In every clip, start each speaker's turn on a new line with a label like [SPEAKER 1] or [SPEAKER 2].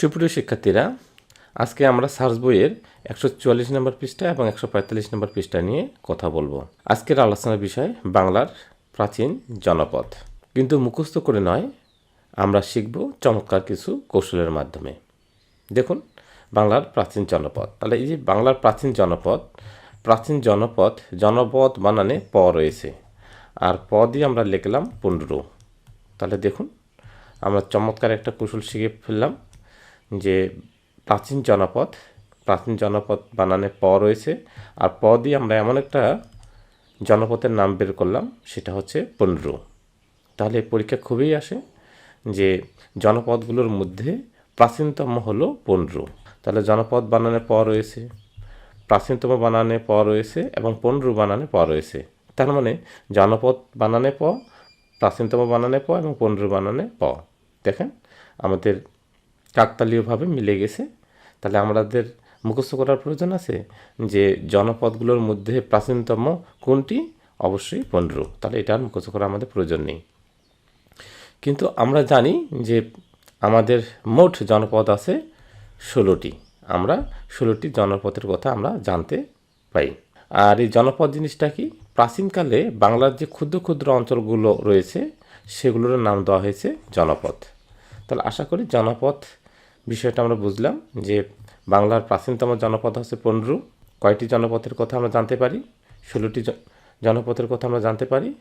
[SPEAKER 1] সুপ্রিয় শিক্ষার্থীরা, আজকে আমরা সার্চ বইয়ের একশো চুয়াল্লিশ নম্বর পৃষ্ঠা এবং একশো পঁয়তাল্লিশ নম্বর পৃষ্ঠা নিয়ে কথা বলব। আজকের আলোচনার বিষয় বাংলার প্রাচীন জনপদ। কিন্তু মুখস্থ করে নয়, আমরা শিখব চমৎকার কিছু কৌশলের মাধ্যমে। দেখুন, বাংলার প্রাচীন জনপদ। তাহলে এই যে বাংলার প্রাচীন জনপদ প্রাচীন জনপদ জনপদ বানানে প রয়েছে। আর প দিয়ে আমরা লিখলাম পনেরো। তাহলে দেখুন, আমরা চমৎকার একটা কৌশল শিখে ফেললাম। যে প্রাচীন জনপদ প্রাচীন জনপদ বানানে প রয়েছে। আর প দিয়ে আমরা এমন একটা জনপদের নাম বের করলাম, সেটা হচ্ছে পনেরো। তাহলে পরীক্ষা খুবই আসে যে জনপদগুলোর মধ্যে প্রাচীনতম হলো পনেরো। তাহলে জনপদ বানানে প রয়েছে, প্রাচীনতম বানানে প রয়েছে এবং পনেরো বানানে প রয়েছে। তার মানে জনপদ বানানে প প্রাচীনতম বানানে প এবং পনেরো বানানে প দেখেন, আমাদের কাকতালীয়ভাবে মিলে গেছে। তাহলে আমাদের মুখস্থ করার প্রয়োজন আছে যে জনপদগুলোর মধ্যে প্রাচীনতম কোনটি? অবশ্যই পনেরো। তাহলে এটা আর মুখস্থ করা আমাদের প্রয়োজন নেই। কিন্তু আমরা জানি যে আমাদের মোট জনপদ আছে ষোলোটি। আমরা ষোলোটি জনপদের কথা আমরা জানতে পাই। আর এই জনপদ জিনিসটা কি? প্রাচীনকালে বাংলার যে ক্ষুদ্র ক্ষুদ্র অঞ্চলগুলো রয়েছে, সেগুলোর নাম দেওয়া হয়েছে জনপদ। তাহলে আশা করি জনপদ বিষয়টা আমরা বুঝলাম যে বাংলার প্রাচীনতম জনপদ হচ্ছে পনেরো। কয়টি জনপথের কথা আমরা জানতে পারি? ষোলোটি জ- জনপদের কথা আমরা জানতে পারি।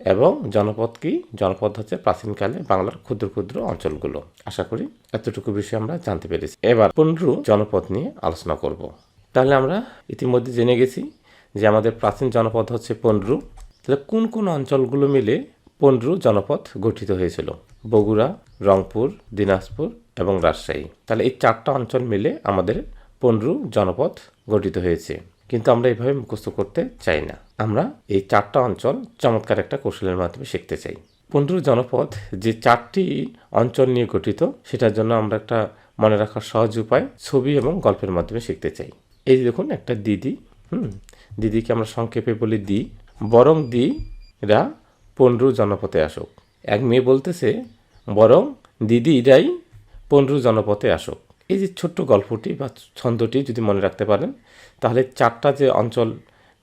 [SPEAKER 1] এবং জনপদ কি? জনপদ হচ্ছে প্রাচীনকালে বাংলার ক্ষুদ্র ক্ষুদ্র অঞ্চলগুলো। আশা করি এতটুকু বিষয় আমরা জানতে পেরেছি। এবার পনেরো জনপদ নিয়ে আলোচনা করব। তাহলে আমরা ইতিমধ্যে জেনে গেছি যে আমাদের প্রাচীন জনপদ হচ্ছে পনেরো। তাহলে কোন কোন অঞ্চলগুলো মিলে পনেরো জনপদ গঠিত হয়েছিল? বগুড়া, রংপুর, দিনাজপুর এবং রাজশাহী। তাহলে এই চারটা অঞ্চল মিলে আমাদের পনেরো জনপদ গঠিত হয়েছে। কিন্তু আমরা এইভাবে মুখস্থ করতে চাই না। আমরা এই চারটা অঞ্চল চমৎকার একটা কৌশলের মাধ্যমে শিখতে চাই। পনেরো জনপদ যে চারটি অঞ্চল নিয়ে গঠিত, সেটার জন্য আমরা একটা মনে রাখার সহজ উপায় ছবি এবং গল্পের মাধ্যমে শিখতে চাই। এই দেখুন, একটা দিদি, হুম, দিদিকে আমরা সংক্ষেপে বলি দি। বরং দিরা পনেরো জনপথে আসুক। এক মেয়ে বলতেছে, বরং দিদিরাই পনেরো জনপথে আসুক। এই যে ছোট্ট গল্পটি বা ছন্দটি যদি মনে রাখতে পারেন, তাহলে চারটা যে অঞ্চল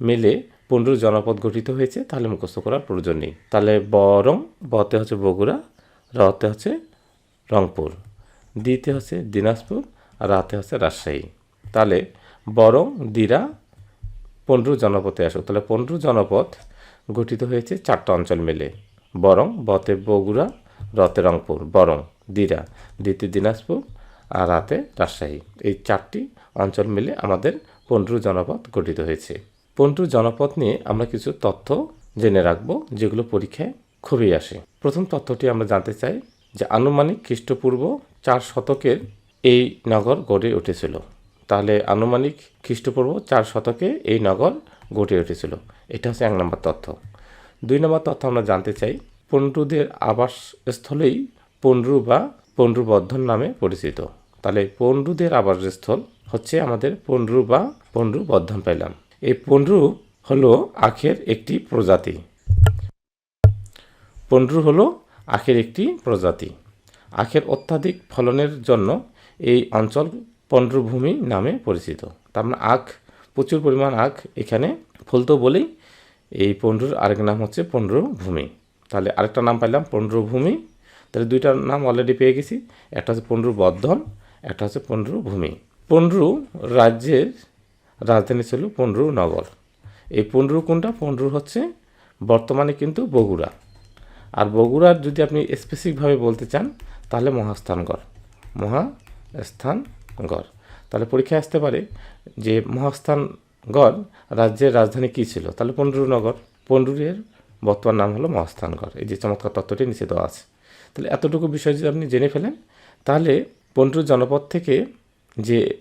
[SPEAKER 1] মিলে পনেরো জনপদ গঠিত হয়েছে, তাহলে মুখস্থ করার প্রয়োজন নেই। তাহলে বরং বতে হচ্ছে বগুড়া, রতে হচ্ছে রংপুর দিতে হচ্ছে দিনাজপুর আর রাতে হচ্ছে রাজশাহী। তাহলে বরং দিরা পনেরো জনপদে আসুক। তাহলে পনেরো জনপথ গঠিত হয়েছে চারটা অঞ্চল মিলে। বরং বতে বগুড়া, রতে রংপুর, বরং দিরা দিতে দিনাজপুর আর রাতে রাজশাহী। এই চারটি অঞ্চল মিলে আমাদের পনেরো জনপদ গঠিত হয়েছে। পনেরো জনপদ নিয়ে আমরা কিছু তথ্য জেনে রাখব, যেগুলো পরীক্ষায় খুবই আসে। প্রথম তথ্যটি আমরা জানতে চাই যে আনুমানিক খ্রিস্টপূর্ব চার শতকের এই নগর গড়ে উঠেছিল। তাহলে আনুমানিক খ্রিস্টপূর্ব চার শতকে এই নগর গড়ে উঠেছিল। এটা হচ্ছে এক নম্বর তথ্য। দুই নম্বর তথ্য আমরা জানতে চাই পণ্ডুদের আবাসস্থলেই পণ্ডু বা পণ্ডুবর্ধন নামে পরিচিত। তাহলে পণ্ডুদের আবাসস্থল হচ্ছে আমাদের পণ্ডু বা পণ্ডু বর্ধন পাইলাম। এই পণ্ডু হলো আখের একটি প্রজাতি। পণ্ডু হলো আখের একটি প্রজাতি। আখের অত্যাধিক ফলনের জন্য এই অঞ্চল পণ্ড্রভূমি নামে পরিচিত। তার মানে আখ, প্রচুর পরিমাণ আখ এখানে ফলতো বলেই এই পণ্ড্রুর আরেক নাম হচ্ছে পণ্ড্রভূমি। তাহলে আরেকটা নাম পাইলাম পণ্ড্রভূমি। তাহলে দুইটার নাম অলরেডি পেয়ে গেছি। একটা হচ্ছে পণ্ড্রু বর্ধন, একটা হচ্ছে পণ্ড্রু ভূমি। পণ্ড্রু রাজ্যের রাজধানী ছিল পণ্ড্রু নগর। এই পণ্ড্রু কোনটা? পণ্ড্রু হচ্ছে বর্তমানে কিন্তু বগুড়া। আর বগুড়ার যদি আপনি স্পেসিফিকভাবে বলতে চান, তাহলে মহাস্থানগড়। মহাস্থানগড়। তাহলে পরীক্ষায় আসতে পারে যে মহাস্থানগড় রাজ্যের রাজধানী কী ছিল? তাহলে পণ্ডরনগর পণ্ডুরের বর্তমান নাম হলো মহাস্থানগড়। এই যে চমৎকার তত্ত্বটি দেওয়া আছে। তাহলে এতটুকু বিষয় যদি আপনি জেনে ফেলেন, তাহলে পণ্ডুর জনপদ থেকে যে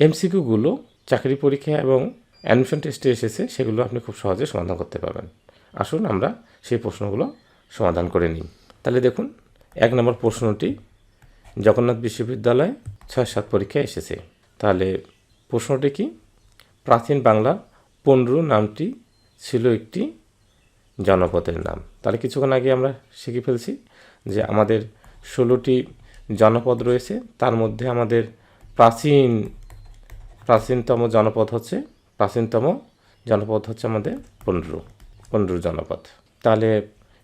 [SPEAKER 1] এমসিকিউগুলো চাকরি পরীক্ষা এবং অ্যাডমিশন টেস্টে এসেছে, সেগুলো আপনি খুব সহজে সমাধান করতে পারবেন। আসুন আমরা সেই প্রশ্নগুলো সমাধান করে নিই। তাহলে দেখুন, এক নম্বর প্রশ্নটি, জগন্নাথ বিশ্ববিদ্যালয় ছয় সাত পরীক্ষায় এসেছে। তাহলে প্রশ্নটি কি? প্রাচীন বাংলার পণ্ডু নামটি ছিল একটি জনপদের নাম। তাহলে কিছুক্ষণ আগে আমরা শিখে ফেলছি যে আমাদের ষোলোটি জনপদ রয়েছে, তার মধ্যে আমাদের প্রাচীন, প্রাচীনতম জনপদ হচ্ছে, প্রাচীনতম জনপদ হচ্ছে আমাদের পনেরো পনেরো জনপদ। তাহলে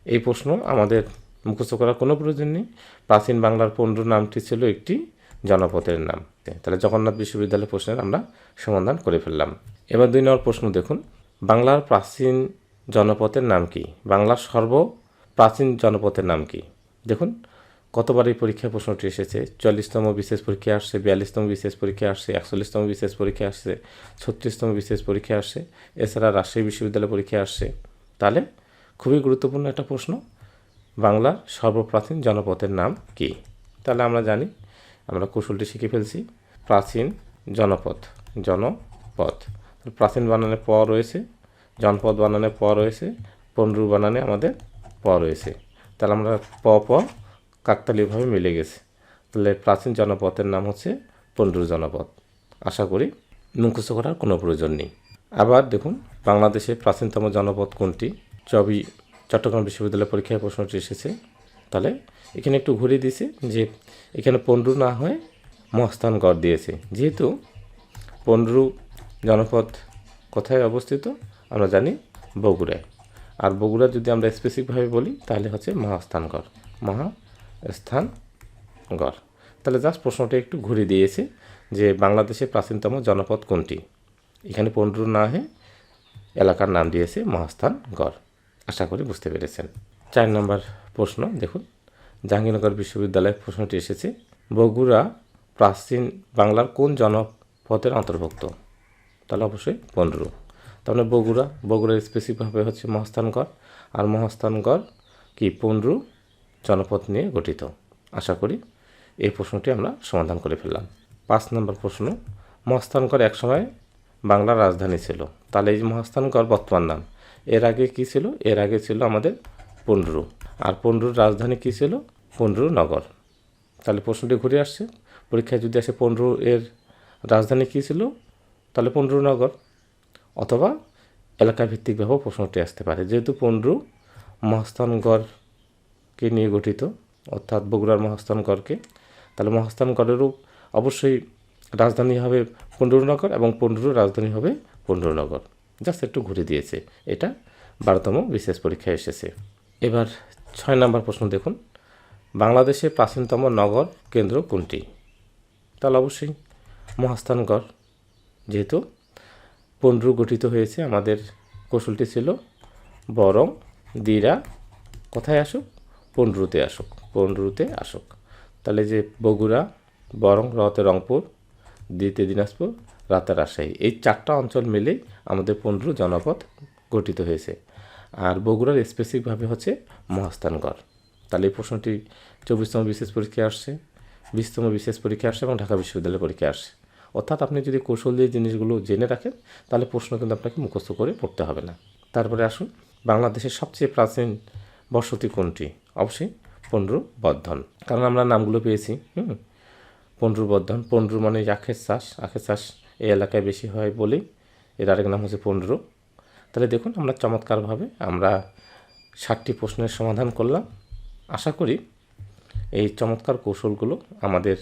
[SPEAKER 1] এই প্রশ্ন আমাদের মুখস্থ করার কোনো প্রয়োজন নেই। প্রাচীন বাংলার পনেরো নামটি ছিল একটি জনপদের নাম। তাহলে জগন্নাথ বিশ্ববিদ্যালয় প্রশ্নের আমরা সমাধান করে ফেললাম। এবার দুই নম্বর প্রশ্ন দেখুন। বাংলার প্রাচীন জনপদের নাম কি? বাংলার সর্ব প্রাচীন জনপদের নাম কি? দেখুন কতবার এই পরীক্ষায় প্রশ্নটি এসেছে? চল্লিশতম বিশেষ পরীক্ষা আসছে, বিয়াল্লিশতম বিশেষ পরীক্ষা আসছে, একচল্লিশতম বিশেষ পরীক্ষা আসছে, ছত্রিশতম বিশেষ পরীক্ষা আসছে, এছাড়া রাজশাহী বিশ্ববিদ্যালয় পরীক্ষা আসছে। তাহলে খুবই গুরুত্বপূর্ণ একটা প্রশ্ন। বাংলার সর্বপ্রাচীন জনপদের নাম কি? তাহলে আমরা জানি, আমরা কৌশলটি শিখে ফেলছি। প্রাচীন জনপদ জনপদ। প্রাচীন বানানে প রয়েছে, জনপদ বানানে প রয়েছে, পনেরো বানানে আমাদের প রয়েছে। তাহলে আমরা প প কাকতালীয়ভাবে মিলে গেছে। তাহলে প্রাচীন জনপদের নাম হচ্ছে পনেরো জনপদ। আশা করি মুখস্থ করার কোনো প্রয়োজন নেই। আবার দেখুন, বাংলাদেশের প্রাচীনতম জনপদ কোনটি? চবি চট্টগ্রাম বিশ্ববিদ্যালয় পরীক্ষায় প্রশ্নটি এসেছে। তাহলে এখানে একটু ঘুরিয়ে দিয়েছে যে এখানে পনেরো না হয়ে মহাস্থানগড় দিয়েছে। যেহেতু পনেরো জনপদ কোথায় অবস্থিত? আমরা জানি বগুড়ায়। আর বগুড়া যদি আমরা স্পেসিফিকভাবে বলি, তাহলে হচ্ছে মহাস্থানগড়। মহাস্থানগড়। তাহলে জাস্ট প্রশ্নটা একটু ঘুরিয়ে দিয়েছে যে বাংলাদেশের প্রাচীনতম জনপদ কোনটি? এখানে পনেরো না হয়ে এলাকার নাম দিয়েছে মহাস্থানগড়। আশা করি বুঝতে পেরেছেন। চার নম্বর প্রশ্ন, দেখুন। জাহাঙ্গীরনগর বিশ্ববিদ্যালয়ের প্রশ্নটি এসেছে, বগুড়া প্রাচীন বাংলার কোন জনপদের অন্তর্ভুক্ত? তাহলে অবশ্যই পনেরো। তাহলে বগুড়া, বগুড়ার স্পেসিফিকভাবে হচ্ছে মহাস্থানগড়। আর মহাস্থানগড় কি? পনেরো জনপদ নিয়ে গঠিত। আশা করি এই প্রশ্নটি আমরা সমাধান করে ফেললাম। পাঁচ নম্বর প্রশ্ন, মহাস্থানগড় একসময় বাংলার রাজধানী ছিল। তাহলে এই মহাস্থানগড় বর্তমান নাম, এর আগে কি ছিল? এর আগে ছিল আমাদের পনেরো। আর পনেরোর রাজধানী কি ছিল? পনেরো নগর। তাহলে প্রশ্নটি ঘুরে আসছে। পরীক্ষায় যদি আসে পনেরো এর রাজধানী কী ছিল? তাহলে পনেরো নগর। অথবা এলাকা ভিত্তিকভাবেও প্রশ্নটি আসতে পারে। যেহেতু পনেরো মহাস্থানগড়কে নিয়ে গঠিত, অর্থাৎ বগুড়ার মহাস্থানগড়কে, তাহলে মহাস্থানগড়েরও অবশ্যই রাজধানী হবে পনেরোনগর এবং পনেরো রাজধানী হবে পনেরোনগর। জাস্ট একটু ঘুরে দিয়েছে। এটা বারোতম বিশেষ পরীক্ষায় এসেছে। এবার ছয় নম্বর প্রশ্ন দেখুন। বাংলাদেশের প্রাচীনতম নগর কেন্দ্র কোনটি? তাহলে অবশ্যই মহাস্থানগড়, যেহেতু পনেরো গঠিত হয়েছে, আমাদের কৌশলটি ছিল বরং দিরা, কোথায় আসুক? পনেরোতে আসুক পনেরোতে আসুক। তাহলে যে বগুড়া, বরং রতে রংপুর, দ্বিতীয় দিনাজপুর রাতে রাজশাহী, এই চারটা অঞ্চল মিলেই আমাদের পনেরো জনপদ গঠিত হয়েছে। আর বগুড়ার স্পেসিফিকভাবে হচ্ছে মহাস্থানগড়। তাহলে এই প্রশ্নটি চব্বিশতম বিশেষ পরীক্ষায় আসছে, বিশতম বিশেষ পরীক্ষা আসছে এবং ঢাকা বিশ্ববিদ্যালয় পরীক্ষা আসছে। অর্থাৎ আপনি যদি কৌশল দিয়ে জিনিসগুলো জেনে রাখেন, তাহলে প্রশ্ন কিন্তু আপনাকে মুখস্থ করে পড়তে হবে না। তারপরে আসুন, বাংলাদেশের সবচেয়ে প্রাচীন বসতি কোনটি? অবশ্যই পনেরো বর্ধন কারণ আমরা নামগুলো পেয়েছি, হুম? পনেরো বর্ধন পনেরো মানে আখের চাষ। আখের চাষ এই এলাকায় বেশি হয় বলেই এর আরেক নাম হচ্ছে পনেরো তাহলে দেখুন, আমরা চমৎকারভাবে আমরা ষাটটি প্রশ্নের সমাধান করলাম। আশা করি এই চমৎকার কৌশলগুলো আমাদের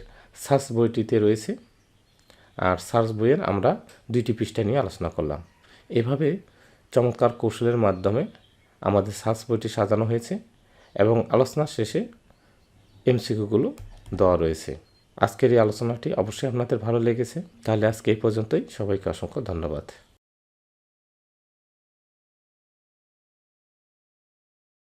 [SPEAKER 1] সার্চ বইটিতে রয়েছে। আর সার্চ বইয়ের আমরা দুইটি পৃষ্ঠা নিয়ে আলোচনা করলাম। এভাবে চমৎকার কৌশলের মাধ্যমে আমাদের সার্চ বইটি সাজানো হয়েছে এবং আলোচনার শেষে এমসিকিউগুলো দেওয়া রয়েছে। আজকের এই আলোচনাটি অবশ্যই আপনাদের ভালো লেগেছে। তাহলে আজকে এই পর্যন্তই। সবাইকে অসংখ্য ধন্যবাদ।